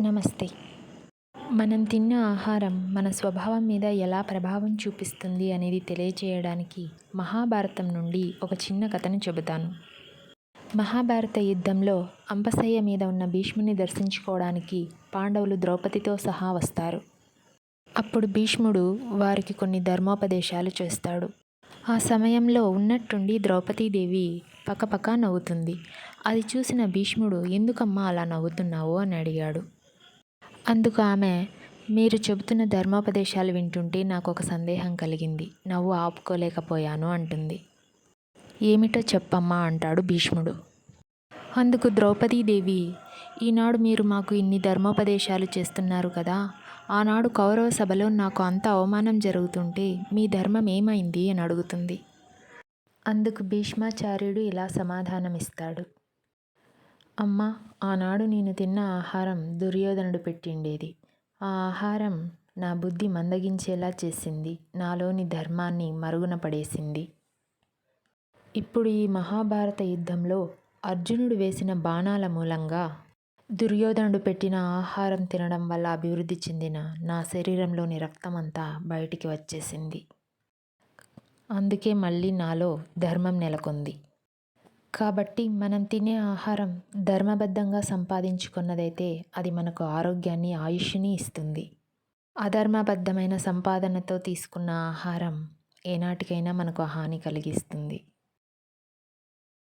నమస్తే. మనం తిన్న ఆహారం మన స్వభావం మీద ఎలా ప్రభావం చూపిస్తుంది అనేది తెలియజేయడానికి మహాభారతం నుండి ఒక చిన్న కథను చెబుతాను. మహాభారత యుద్ధంలో అంబసయ్య మీద ఉన్న భీష్ముని దర్శించుకోవడానికి పాండవులు ద్రౌపదితో సహా వస్తారు. అప్పుడు భీష్ముడు వారికి కొన్ని ధర్మోపదేశాలు చేస్తాడు. ఆ సమయంలో ఉన్నట్టుండి ద్రౌపదీదేవి పక్కపక్క నవ్వుతుంది. అది చూసిన భీష్ముడు ఎందుకమ్మా అలా నవ్వుతున్నావు? అని అడిగాడు. అందుకు ఆమె మీరు చెబుతున్న ధర్మోపదేశాలు వింటుంటే నాకు ఒక సందేహం కలిగింది. నవ్వు ఆపుకోలేకపోయాను అంటుంది. ఏమిటో చెప్పమ్మా అంటాడు భీష్ముడు. అందుకు ద్రౌపదీదేవి ఈనాడు మీరు మాకు ఇన్ని ధర్మోపదేశాలు చేస్తున్నారు కదా. ఆనాడు కౌరవ సభలో నాకు అంత అవమానం జరుగుతుంటే మీ ధర్మం ఏమైంది అని అడుగుతుంది. అందుకు భీష్మాచార్యుడు ఇలా సమాధానమిస్తాడు. అమ్మా ఆనాడు నేను తిన్న ఆహారం దుర్యోధనుడు పెట్టిండేది. ఆ ఆహారం నా బుద్ధి మందగించేలా చేసింది. నాలోని ధర్మాన్ని మరుగున పడేసింది. ఇప్పుడు ఈ మహాభారత యుద్ధంలో అర్జునుడు వేసిన బాణాల మూలంగా దుర్యోధనుడు పెట్టిన ఆహారం తినడం వల్ల అభివృద్ధి చెందిన నా శరీరంలోని రక్తం అంతా బయటికి వచ్చేసింది. అందుకే మళ్ళీ నాలో ధర్మం నెలకొంది. కాబట్టి మనం తినే ఆహారం ధర్మబద్ధంగా సంపాదించుకున్నదైతే అది మనకు ఆరోగ్యాన్ని ఆయుష్ని ఇస్తుంది. అధర్మబద్ధమైన సంపాదనతో తీసుకున్న ఆహారం ఏనాటికైనా మనకు హాని కలిగిస్తుంది.